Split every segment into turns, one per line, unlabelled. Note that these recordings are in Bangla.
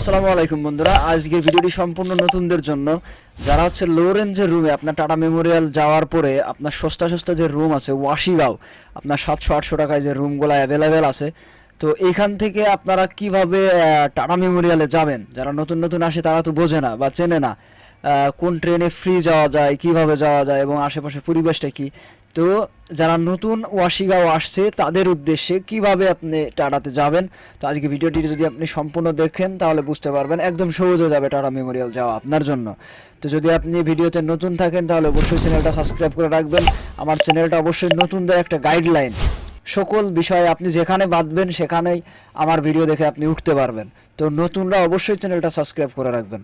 আসসালামু আলাইকুম বন্ধুরা। আজকের ভিডিওটি সম্পূর্ণ নতুনদের জন্য। যারা হচ্ছে লো রেঞ্জের রুমে আপনার টাটা মেমোরিয়াল যাওয়ার পরে আপনার সস্তা সস্তা যে রুম আছে ওয়াশিগাঁও আপনার সাতশো আটশো টাকায় যে রুমগুলো অ্যাভেলেবেল আছে, তো এখান থেকে আপনারা কীভাবে টাটা মেমোরিয়ালে যাবেন? যারা নতুন নতুন আসে তারা তো বোঝে না বা চেনে না। কোন ট্রেনে ফ্রি যাওয়া যায়, কীভাবে যাওয়া যায় এবং আশেপাশে পরিবেশটা কি? তো যারা নতুন ওয়াশিগাঁও আসছে, তাদের উদ্দেশ্যে কীভাবে আপনি টাটাতে যাবেন? তো আজকে ভিডিওটি যদি আপনি সম্পূর্ণ দেখেন, তাহলে বুঝতে পারবেন একদম সহজ হয়ে যাবে টাটা মেমোরিয়াল যাওয়া আপনার জন্য। তো যদি আপনি ভিডিওতে নতুন থাকেন, তাহলে অবশ্যই চ্যানেলটা সাবস্ক্রাইব করে রাখবেন। আমার চ্যানেলটা অবশ্যই নতুনদের একটা গাইডলাইন। সকল বিষয়ে আপনি যেখানে বাঁধবেন, সেখানেই আমার ভিডিও দেখে আপনি উঠতে পারবেন। তো নতুনরা অবশ্যই চ্যানেলটা সাবস্ক্রাইব করে রাখবেন।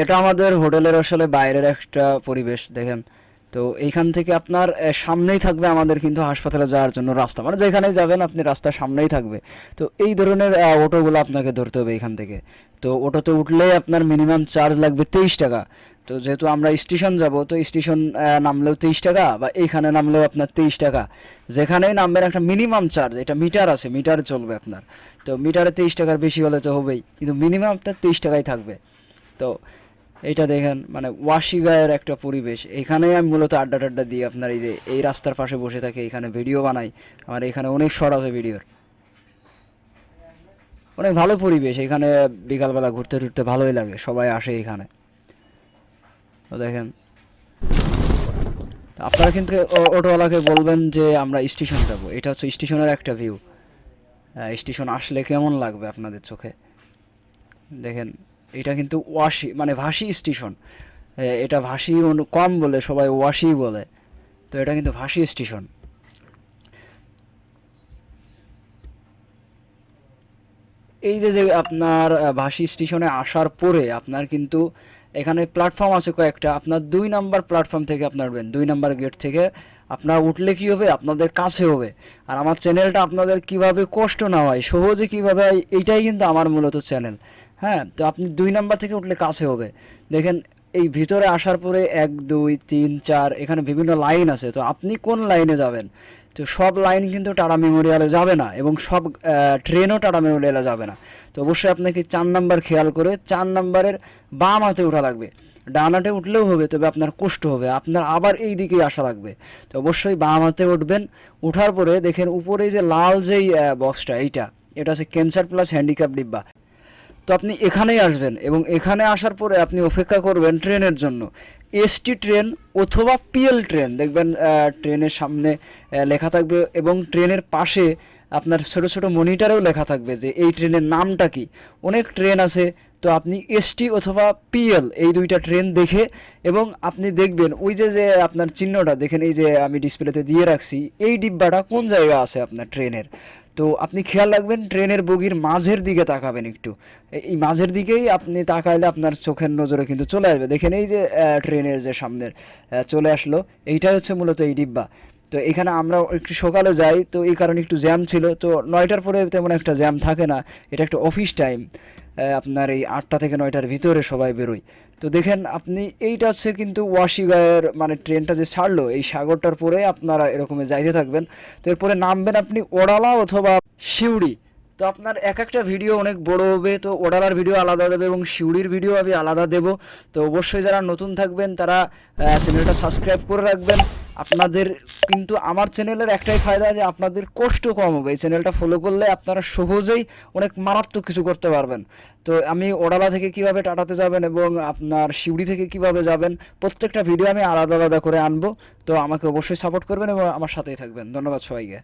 এটা আমাদের হোটেলের আসলে বাইরের একটা পরিবেশ, দেখেন। তো এইখান থেকে আপনার সামনেই থাকবে আমাদের কিন্তু হাসপাতালে যাওয়ার জন্য রাস্তা। মানে যেখানেই যাবেন, আপনি রাস্তার সামনেই থাকবে। তো এই ধরনের অটোগুলো আপনাকে ধরতে হবে এখান থেকে। তো অটোতে উঠলে আপনার মিনিমাম চার্জ লাগবে তেইশ টাকা। তো যেহেতু আমরা স্টেশন যাব, তো স্টেশন নামলেও তেইশ টাকা বা এইখানে নামলেও আপনার তেইশ টাকা। যেখানেই নামবেন, একটা মিনিমাম চার্জ, এটা মিটার আছে, মিটার চলবে আপনার। তো মিটারে তেইশ টাকার বেশি হলে তো হবেই, কিন্তু মিনিমাম আপনার তেইশ টাকাই থাকবে। তো এইটা দেখেন মানে ওয়াশিগায়ের একটা পরিবেশ। এখানেই আমি মূলত আড্ডা টাড্ডা দিই আপনার এই যে, এই রাস্তার পাশে বসে থাকি, এখানে ভিডিও বানাই। আমার এখানে অনেক শট আছে ভিডিওর। অনেক ভালো পরিবেশ, এখানে বিকালবেলা ঘুরতে টুরতে ভালোই লাগে, সবাই আসে এখানে। তো দেখেন। আপনারা কিন্তু অটোওয়ালাকে বলবেন যে আমরা স্টেশন যাব। এটা হচ্ছে স্টেশনের একটা ভিউ। স্টেশন আসলে কেমন লাগবে আপনাদের চোখে? দেখেন। এটা কিন্তু ওয়াশি মানে ভাসি স্টেশন। এটা ভাসি কম বলে, সবাই ওয়াশি বলে। তো এটা কিন্তু ভাসি স্টেশন। এই যে যে আপনার ভাসি স্টেশনে আসার পরে আপনার কিন্তু এখানে প্ল্যাটফর্ম আছে কয়েকটা। আপনার দুই নাম্বার প্ল্যাটফর্ম থেকে আপনার উঠবেন দুই নাম্বার গেট থেকে আপনার উঠলে কি হবে? আপনাদের কাছে হবে। আর আমার চ্যানেলটা আপনাদের কীভাবে কষ্ট না হয় সহজে কীভাবে, এইটাই কিন্তু আমার মূলত চ্যানেল হ্যাঁ তো আপনি দুই নাম্বার থেকে উঠলে কাছে হবে। দেখেন, এই ভিতরে আসার পরে এক, দুই, তিন, চার, এখানে বিভিন্ন লাইন আছে। তো আপনি কোন লাইনে যাবেন? তো সব লাইন কিন্তু টাটা মেমোরিয়ালে যাবে না এবং সব ট্রেনও টাটা মেমোরিয়ালে যাবে না। তো অবশ্যই আপনাকে চার নাম্বার খেয়াল করে চার নাম্বারের বাম হাতে ওঠা লাগবে। ডান হাতে উঠলেও হবে, তবে আপনার কষ্ট হবে। আপনার আবার এই দিকেই আসা লাগবে। তো অবশ্যই বাম হাতে উঠবেন। উঠার পরে দেখেন উপরে যে লাল যেই বক্সটা এইটা, এটা হচ্ছে ক্যান্সার প্লাস হ্যান্ডিক্যাপ ডিব্বা। তো আপনি এখানেই আসবেন এবং এখানে আসার পরে আপনি অপেক্ষা করবেন ট্রেনের জন্য। এসটি ট্রেন অথবা পিএল ট্রেন। দেখবেন ট্রেনের সামনে লেখা থাকবে এবং ট্রেনের পাশে আপনার ছোট ছোট মনিটরেও লেখা থাকবে যে এই ট্রেনের নামটা কি। অনেক ট্রেন আছে, তো আপনি এসটি অথবা পিএল এই দুইটা ট্রেন দেখে এবং আপনি দেখবেন ওই যে যে আপনার চিহ্নটা, দেখেন এই যে আমি ডিসপ্লেতে দিয়ে রাখছি, এই ডিব্বাটা কোন জায়গায় আছে আপনার ট্রেনের? তো আপনি খেয়াল রাখবেন, ট্রেনের বগির মাঝের দিকে তাকাবেন একটু। এই- মাঝের দিকেই আপনি তাকাইলে আপনার চোখের নজরে কিন্তু চলে আসবে। দেখেন এই যে ট্রেনের যে সামনের চলে আসলো, এইটাই হচ্ছে মূলত এই ডিব্বা। তো এখানে আমরা একটু সকালে যাই, তো এই কারণে একটু জ্যাম ছিল। তো নয়টার পরে তেমন একটা জ্যাম থাকে না। এটা একটা অফিস টাইম। আপনার এই আটটা থেকে নয়টার ভিতরে সবাই বেরোয়। তো দেখেন, আপনি এইটা হচ্ছে কিন্তু ওয়াশিগায়ের মানে ট্রেনটা যে ছাড়লো, এই সাগরটার পরে আপনারা এরকমে যাইতে থাকবেন। তো এরপরে নামবেন আপনি ওড়ালা অথবা শিউড়ি। তো আপনার এক একটা ভিডিও অনেক বড় হবে, তো ওড়ালার ভিডিও আলাদা দেবে এবং শিউড়ির ভিডিও আমি আলাদা দেব। তো অবশ্যই যারা নতুন থাকবেন, তারা চ্যানেলটা সাবস্ক্রাইব করে রাখবেন। আপনাদের কিন্তু আমার চ্যানেলের একটাই ফায়দা যে আপনাদের কষ্ট কম হবে। এই চ্যানেলটা ফলো করলে আপনারা সহজেই অনেক মারাত্মক কিছু করতে পারবেন। তো আমি ওড়ালা থেকে কীভাবে টাটাতে যাবেন এবং আপনার শিউড়ি থেকে কীভাবে যাবেন, প্রত্যেকটা ভিডিও আমি আলাদা আলাদা করে আনব। তো আমাকে অবশ্যই সাপোর্ট করবেন এবং আমার সাথেই থাকবেন। ধন্যবাদ সবাইকে।